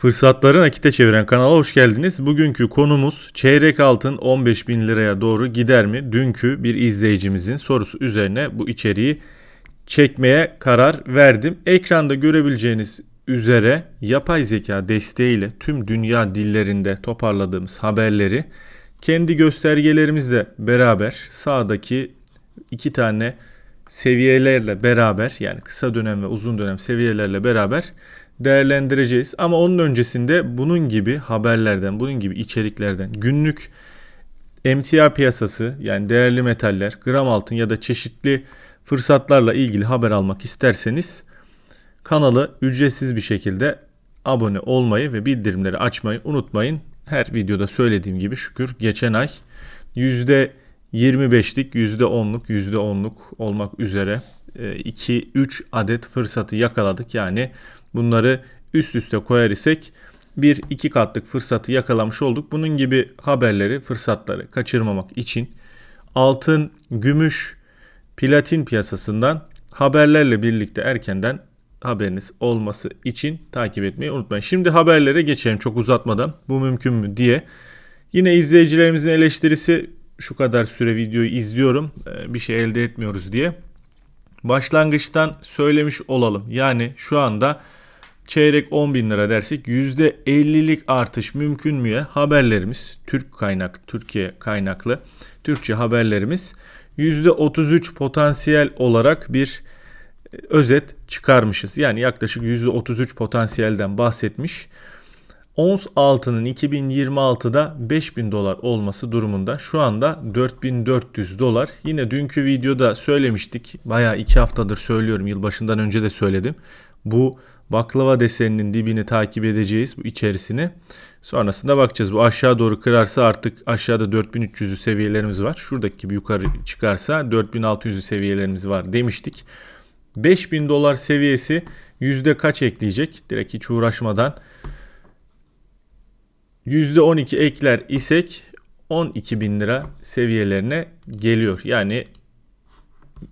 Fırsatları nakite çeviren kanala hoş geldiniz. Bugünkü konumuz çeyrek altın 15 bin liraya doğru gider mi? Dünkü bir izleyicimizin sorusu üzerine bu içeriği çekmeye karar verdim. Ekranda görebileceğiniz üzere yapay zeka desteğiyle tüm dünya dillerinde toparladığımız haberleri kendi göstergelerimizle beraber sağdaki iki tane seviyelerle beraber yani kısa dönem ve uzun dönem seviyelerle beraber değerlendireceğiz. Ama onun öncesinde bunun gibi haberlerden, bunun gibi içeriklerden günlük emtia piyasası yani değerli metaller, gram altın ya da çeşitli fırsatlarla ilgili haber almak isterseniz kanalı ücretsiz bir şekilde abone olmayı ve bildirimleri açmayı unutmayın. Her videoda söylediğim gibi şükür geçen ay %25'lik, %10'luk, %10'luk olmak üzere 2-3 adet fırsatı yakaladık. Yani bunları üst üste koyar isek bir iki katlık fırsatı yakalamış olduk. Bunun gibi haberleri, fırsatları kaçırmamak için altın, gümüş, platin piyasasından haberlerle birlikte erkenden haberiniz olması için takip etmeyi unutmayın. Şimdi haberlere geçelim çok uzatmadan. Bu mümkün mü diye. Yine izleyicilerimizin eleştirisi şu kadar süre videoyu izliyorum bir şey elde etmiyoruz diye. Başlangıçtan söylemiş olalım. Yani şu anda çeyrek 10 bin lira dersek %50'lik artış mümkün müye? Haberlerimiz Türk kaynak, Türkiye kaynaklı Türkçe haberlerimiz %33 potansiyel olarak bir e, özet çıkarmışız. Yani yaklaşık %33 potansiyelden bahsetmiş. Ons altının 2026'da 5000 dolar olması durumunda şu anda 4400 dolar. Yine dünkü videoda söylemiştik. Bayağı 2 haftadır söylüyorum. Yılbaşından önce de söyledim. Bu baklava deseninin dibini takip edeceğiz bu içerisini. Sonrasında bakacağız. Bu aşağı doğru kırarsa artık aşağıda 4300'ü seviyelerimiz var. Şuradaki gibi yukarı çıkarsa 4600'ü seviyelerimiz var demiştik. 5000 dolar seviyesi yüzde kaç ekleyecek? Direkt hiç uğraşmadan %12 ekler isek 12 bin lira seviyelerine geliyor. Yani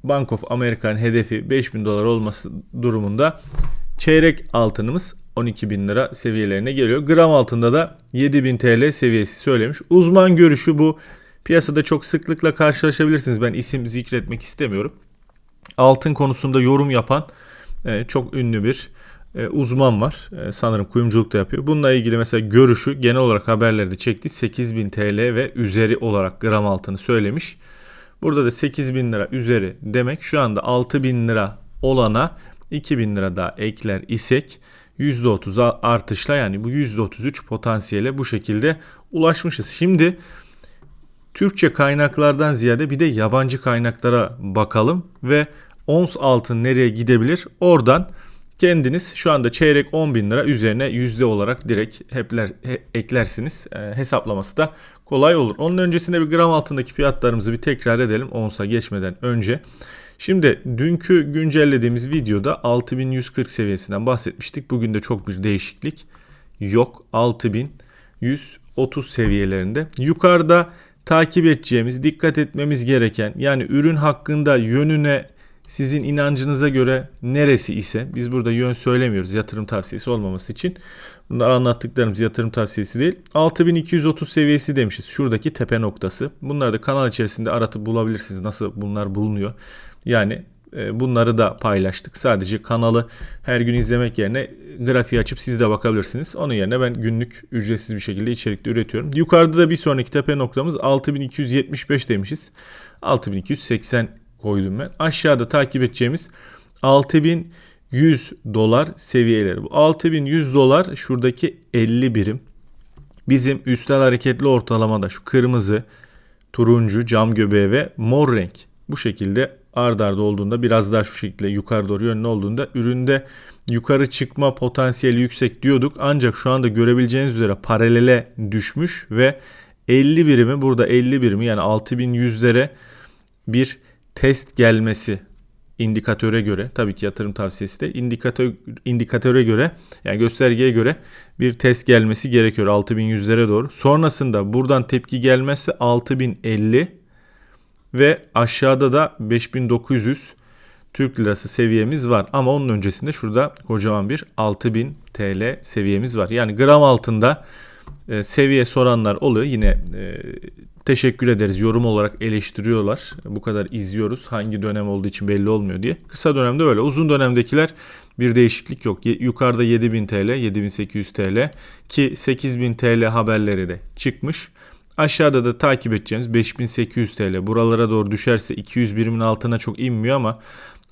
Bank of America'nın hedefi 5 bin dolar olması durumunda çeyrek altınımız 12 bin lira seviyelerine geliyor. Gram altında da 7 bin TL seviyesi söylemiş. Uzman görüşü bu. Piyasada çok sıklıkla karşılaşabilirsiniz. Ben isim zikretmek istemiyorum. Altın konusunda yorum yapan e, çok ünlü bir e, uzman var. E, sanırım kuyumculuk da yapıyor. Bununla ilgili mesela görüşü genel olarak haberlerde çekti. 8000 TL ve üzeri olarak gram altını söylemiş. Burada da 8000 lira üzeri demek şu anda 6000 lira olana 2000 lira daha ekler isek %30 artışla yani bu %33 potansiyele bu şekilde ulaşmışız. Şimdi Türkçe kaynaklardan ziyade bir de yabancı kaynaklara bakalım ve ons altın nereye gidebilir? Oradan Kendiniz şu anda çeyrek 10 bin lira üzerine yüzde olarak direkt hepler, he, eklersiniz. E, hesaplaması da kolay olur. Onun öncesinde bir gram altındaki fiyatlarımızı bir tekrar edelim onsa geçmeden önce. Şimdi dünkü güncellediğimiz videoda 6140 seviyesinden bahsetmiştik. Bugün de çok bir değişiklik yok. 6130 seviyelerinde. Yukarıda takip edeceğimiz, dikkat etmemiz gereken yani ürün hakkında yönüne sizin inancınıza göre neresi ise biz burada yön söylemiyoruz yatırım tavsiyesi olmaması için. Bunlar anlattıklarımız yatırım tavsiyesi değil. 6230 seviyesi demişiz. Şuradaki tepe noktası. Bunları da kanal içerisinde aratıp bulabilirsiniz. Nasıl bunlar bulunuyor? Yani e, bunları da paylaştık. Sadece kanalı her gün izlemek yerine grafiği açıp siz de bakabilirsiniz. Onun yerine ben günlük ücretsiz bir şekilde içerikte üretiyorum. Yukarıda da bir sonraki tepe noktamız 6275 demişiz. 6280 koydum ben. Aşağıda takip edeceğimiz 6100 dolar seviyeleri. Bu 6100 dolar şuradaki 50 birim. Bizim üstel hareketli ortalamada şu kırmızı, turuncu, cam göbeği ve mor renk bu şekilde ard arda olduğunda biraz daha şu şekilde yukarı doğru yönlü olduğunda üründe yukarı çıkma potansiyeli yüksek diyorduk. Ancak şu anda görebileceğiniz üzere paralele düşmüş ve 50 birimi burada 50 birimi yani 6100'lere bir test gelmesi indikatöre göre tabii ki yatırım tavsiyesi de indikatör indikatöre göre yani göstergeye göre bir test gelmesi gerekiyor 6100'lere doğru. Sonrasında buradan tepki gelmezse 6050 ve aşağıda da 5900 Türk lirası seviyemiz var. Ama onun öncesinde şurada kocaman bir 6000 TL seviyemiz var. Yani gram altında e, seviye soranlar oluyor. Yine e, teşekkür ederiz. Yorum olarak eleştiriyorlar. Bu kadar izliyoruz. Hangi dönem olduğu için belli olmuyor diye. Kısa dönemde öyle. Uzun dönemdekiler bir değişiklik yok. Yukarıda 7000 TL, 7800 TL ki 8000 TL haberleri de çıkmış. Aşağıda da takip edeceğiniz 5800 TL. Buralara doğru düşerse 200 birimin altına çok inmiyor ama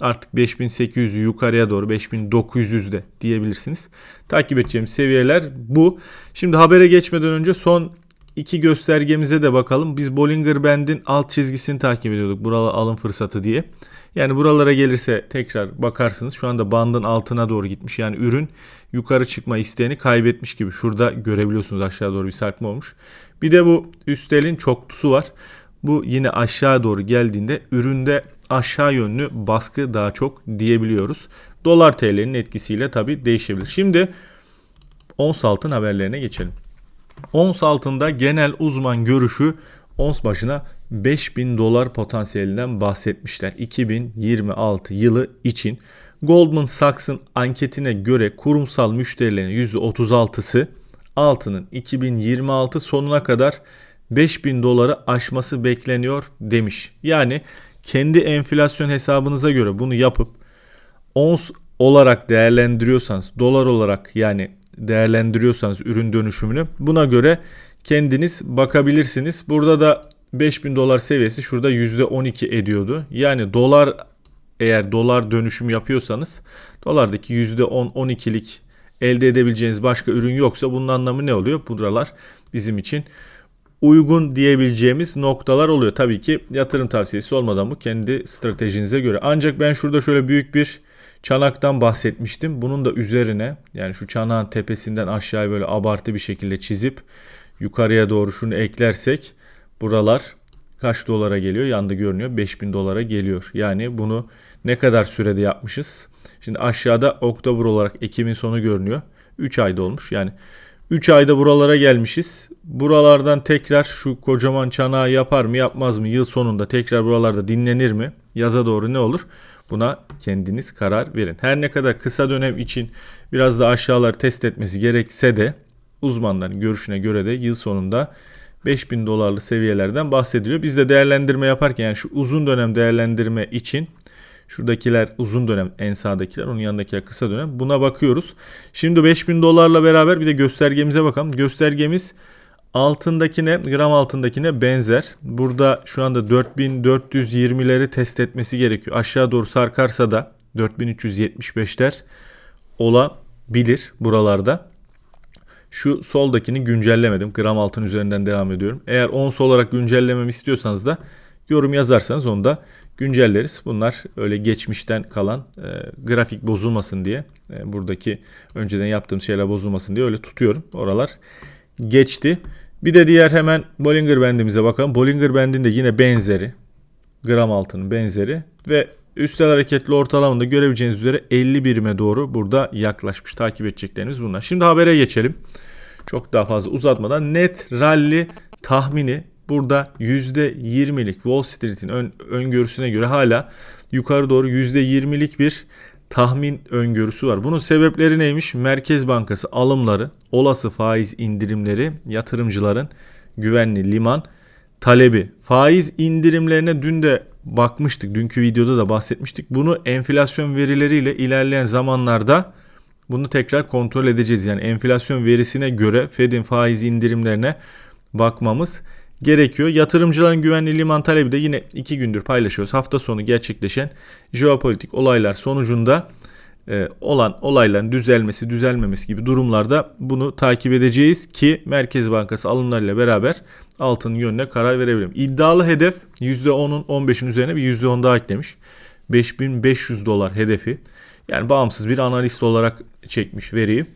artık 5800'ü yukarıya doğru 5900 de diyebilirsiniz. Takip edeceğimiz seviyeler bu. Şimdi habere geçmeden önce son iki göstergemize de bakalım. Biz Bollinger Band'in alt çizgisini takip ediyorduk. Buralı alım fırsatı diye. Yani buralara gelirse tekrar bakarsınız. Şu anda bandın altına doğru gitmiş. Yani ürün yukarı çıkma isteğini kaybetmiş gibi. Şurada görebiliyorsunuz aşağı doğru bir sarkma olmuş. Bir de bu üstelin çoktusu var. Bu yine aşağı doğru geldiğinde üründe aşağı yönlü baskı daha çok diyebiliyoruz. Dolar TL'nin etkisiyle tabi değişebilir. Şimdi ons altın haberlerine geçelim. Ons altında genel uzman görüşü ons başına 5000 dolar potansiyelinden bahsetmişler 2026 yılı için. Goldman Sachs'ın anketine göre kurumsal müşterilerin %36'sı altının 2026 sonuna kadar 5000 doları aşması bekleniyor demiş. Yani kendi enflasyon hesabınıza göre bunu yapıp ons olarak değerlendiriyorsanız, dolar olarak yani değerlendiriyorsanız ürün dönüşümünü buna göre kendiniz bakabilirsiniz. Burada da 5000 dolar seviyesi şurada %12 ediyordu. Yani dolar eğer dolar dönüşüm yapıyorsanız dolardaki %10-12'lik elde edebileceğiniz başka ürün yoksa bunun anlamı ne oluyor? Buralar bizim için uygun diyebileceğimiz noktalar oluyor. Tabii ki yatırım tavsiyesi olmadan bu kendi stratejinize göre. Ancak ben şurada şöyle büyük bir çanaktan bahsetmiştim. Bunun da üzerine yani şu çanağın tepesinden aşağıya böyle abartı bir şekilde çizip yukarıya doğru şunu eklersek buralar kaç dolara geliyor? Yanda görünüyor 5000 dolara geliyor. Yani bunu ne kadar sürede yapmışız? Şimdi aşağıda Oktober olarak Ekim'in sonu görünüyor. 3 ayda olmuş. Yani 3 ayda buralara gelmişiz. Buralardan tekrar şu kocaman çanağı yapar mı yapmaz mı? Yıl sonunda tekrar buralarda dinlenir mi? Yaza doğru ne olur? Buna kendiniz karar verin. Her ne kadar kısa dönem için biraz da aşağılar test etmesi gerekse de uzmanların görüşüne göre de yıl sonunda 5000 dolarlı seviyelerden bahsediliyor. Biz de değerlendirme yaparken yani şu uzun dönem değerlendirme için Şuradakiler uzun dönem en sağdakiler onun yanındakiler kısa dönem. Buna bakıyoruz. Şimdi 5000 dolarla beraber bir de göstergemize bakalım. Göstergemiz altındakine gram altındakine benzer. Burada şu anda 4420'leri test etmesi gerekiyor. Aşağı doğru sarkarsa da 4375'ler olabilir buralarda. Şu soldakini güncellemedim. Gram altın üzerinden devam ediyorum. Eğer ons olarak güncellememi istiyorsanız da yorum yazarsanız onu da güncelleriz. Bunlar öyle geçmişten kalan e, grafik bozulmasın diye e, buradaki önceden yaptığım şeyler bozulmasın diye öyle tutuyorum. Oralar geçti. Bir de diğer hemen Bollinger Band'imize bakalım. Bollinger Band'in de yine benzeri. Gram altının benzeri ve üstel hareketli ortalamada görebileceğiniz üzere 50 birime doğru burada yaklaşmış. Takip edeceklerimiz bunlar. Şimdi habere geçelim. Çok daha fazla uzatmadan net rally tahmini burada %20'lik Wall Street'in ön, öngörüsüne göre hala yukarı doğru %20'lik bir tahmin öngörüsü var. Bunun sebepleri neymiş? Merkez Bankası alımları, olası faiz indirimleri, yatırımcıların güvenli liman talebi. Faiz indirimlerine dün de bakmıştık. Dünkü videoda da bahsetmiştik. Bunu enflasyon verileriyle ilerleyen zamanlarda bunu tekrar kontrol edeceğiz. Yani enflasyon verisine göre Fed'in faiz indirimlerine bakmamız gerekiyor. Yatırımcıların güvenli liman talebi de yine iki gündür paylaşıyoruz. Hafta sonu gerçekleşen jeopolitik olaylar sonucunda e, olan olayların düzelmesi, düzelmemesi gibi durumlarda bunu takip edeceğiz ki Merkez Bankası alımlarıyla beraber altının yönüne karar verebilirim. İddialı hedef %10'un 15'in üzerine bir %10 daha eklemiş. 5500 dolar hedefi. Yani bağımsız bir analist olarak çekmiş veriyi.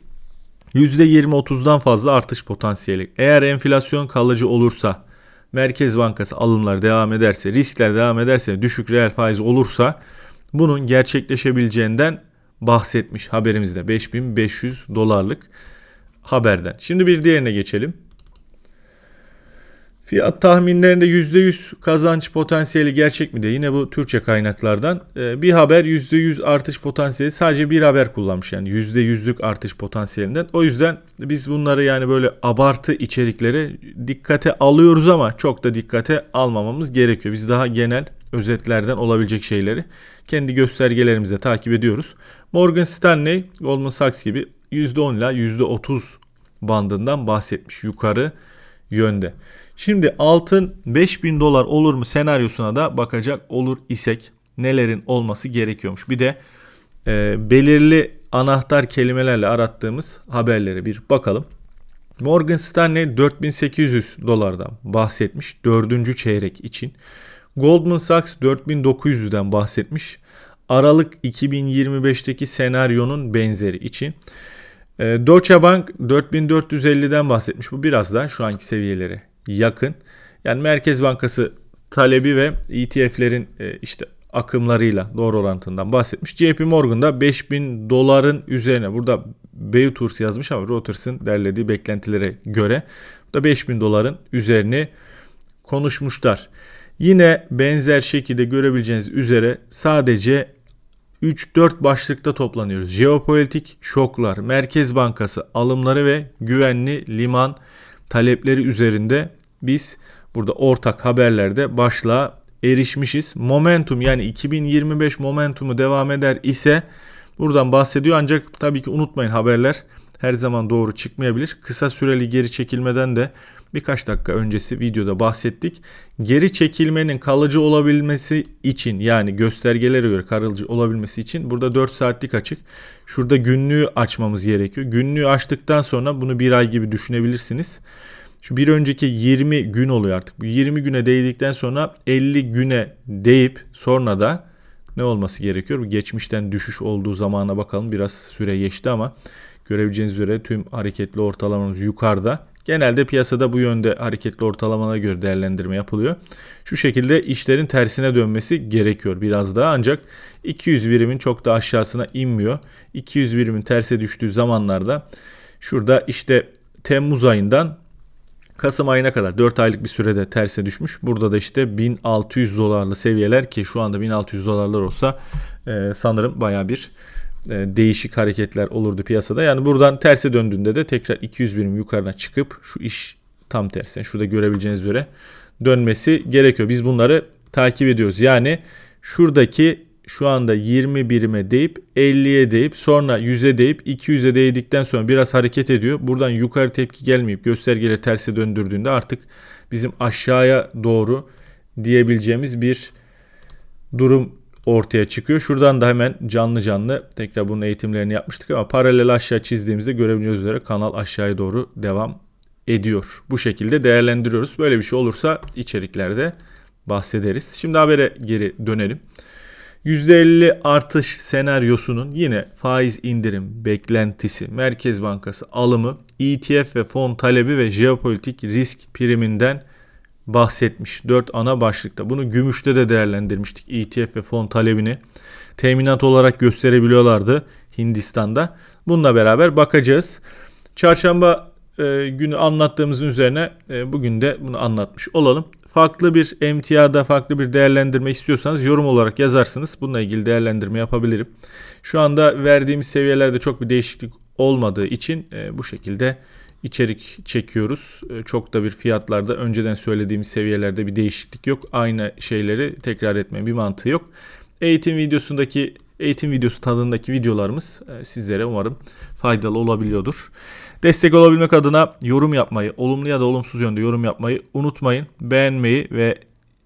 %20-30'dan fazla artış potansiyeli. Eğer enflasyon kalıcı olursa Merkez Bankası alımlar devam ederse, riskler devam ederse, düşük reel faiz olursa bunun gerçekleşebileceğinden bahsetmiş haberimizde 5500 dolarlık haberden. Şimdi bir diğerine geçelim. Fiyat tahminlerinde %100 kazanç potansiyeli gerçek mi diye yine bu Türkçe kaynaklardan e, bir haber %100 artış potansiyeli sadece bir haber kullanmış yani %100'lük artış potansiyelinden. O yüzden biz bunları yani böyle abartı içerikleri dikkate alıyoruz ama çok da dikkate almamamız gerekiyor. Biz daha genel özetlerden olabilecek şeyleri kendi göstergelerimize takip ediyoruz. Morgan Stanley, Goldman Sachs gibi %10 ile %30 bandından bahsetmiş yukarı yönde. Şimdi altın 5000 dolar olur mu senaryosuna da bakacak olur isek nelerin olması gerekiyormuş. Bir de e, belirli anahtar kelimelerle arattığımız haberlere bir bakalım. Morgan Stanley 4800 dolardan bahsetmiş dördüncü çeyrek için. Goldman Sachs 4900'den bahsetmiş. Aralık 2025'teki senaryonun benzeri için. E, Deutsche Bank 4450'den bahsetmiş. Bu biraz da şu anki seviyelere yakın. Yani Merkez Bankası talebi ve ETF'lerin e, işte akımlarıyla doğru orantından bahsetmiş. JP Morgan da 5000 doların üzerine burada Beuturs yazmış ama Reuters'ın derlediği beklentilere göre da 5000 doların üzerini konuşmuşlar. Yine benzer şekilde görebileceğiniz üzere sadece 3-4 başlıkta toplanıyoruz. Jeopolitik şoklar, Merkez Bankası alımları ve güvenli liman talepleri üzerinde biz burada ortak haberlerde başlığa erişmişiz. Momentum yani 2025 momentumu devam eder ise buradan bahsediyor ancak tabii ki unutmayın haberler her zaman doğru çıkmayabilir. Kısa süreli geri çekilmeden de birkaç dakika öncesi videoda bahsettik. Geri çekilmenin kalıcı olabilmesi için yani göstergelere göre kalıcı olabilmesi için burada 4 saatlik açık. Şurada günlüğü açmamız gerekiyor. Günlüğü açtıktan sonra bunu bir ay gibi düşünebilirsiniz. Şu bir önceki 20 gün oluyor artık. Bu 20 güne değdikten sonra 50 güne deyip sonra da ne olması gerekiyor? Geçmişten düşüş olduğu zamana bakalım. Biraz süre geçti ama görebileceğiniz üzere tüm hareketli ortalamamız yukarıda. Genelde piyasada bu yönde hareketli ortalamalara göre değerlendirme yapılıyor. Şu şekilde işlerin tersine dönmesi gerekiyor biraz daha ancak 200 birimin çok da aşağısına inmiyor. 200 birimin terse düştüğü zamanlarda şurada işte Temmuz ayından Kasım ayına kadar 4 aylık bir sürede terse düşmüş. Burada da işte 1600 dolarlı seviyeler ki şu anda 1600 dolarlar olsa e, sanırım baya bir değişik hareketler olurdu piyasada. Yani buradan terse döndüğünde de tekrar 200 birim yukarına çıkıp şu iş tam tersi. Şurada görebileceğiniz üzere dönmesi gerekiyor. Biz bunları takip ediyoruz. Yani şuradaki şu anda 20 birime deyip 50'ye deyip sonra 100'e deyip 200'e değdikten sonra biraz hareket ediyor. Buradan yukarı tepki gelmeyip göstergeleri terse döndürdüğünde artık bizim aşağıya doğru diyebileceğimiz bir durum ortaya çıkıyor. Şuradan da hemen canlı canlı tekrar bunun eğitimlerini yapmıştık ama paralel aşağı çizdiğimizde görebileceğiniz üzere kanal aşağıya doğru devam ediyor. Bu şekilde değerlendiriyoruz. Böyle bir şey olursa içeriklerde bahsederiz. Şimdi habere geri dönelim. %50 artış senaryosunun yine faiz indirim beklentisi, Merkez Bankası alımı, ETF ve fon talebi ve jeopolitik risk priminden bahsetmiş. 4 ana başlıkta. Bunu gümüşte de değerlendirmiştik. ETF ve fon talebini teminat olarak gösterebiliyorlardı Hindistan'da. Bununla beraber bakacağız. Çarşamba e, günü anlattığımızın üzerine e, bugün de bunu anlatmış olalım. Farklı bir emtiyada farklı bir değerlendirme istiyorsanız yorum olarak yazarsınız. Bununla ilgili değerlendirme yapabilirim. Şu anda verdiğimiz seviyelerde çok bir değişiklik olmadığı için e, bu şekilde içerik çekiyoruz. E, çok da bir fiyatlarda önceden söylediğimiz seviyelerde bir değişiklik yok. Aynı şeyleri tekrar etmenin bir mantığı yok. Eğitim videosundaki eğitim videosu tadındaki videolarımız e, sizlere umarım faydalı olabiliyordur. Destek olabilmek adına yorum yapmayı, olumlu ya da olumsuz yönde yorum yapmayı unutmayın. Beğenmeyi ve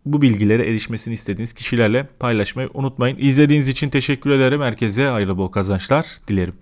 bu bilgilere erişmesini istediğiniz kişilerle paylaşmayı unutmayın. İzlediğiniz için teşekkür ederim. Herkese hayırlı bol kazançlar dilerim.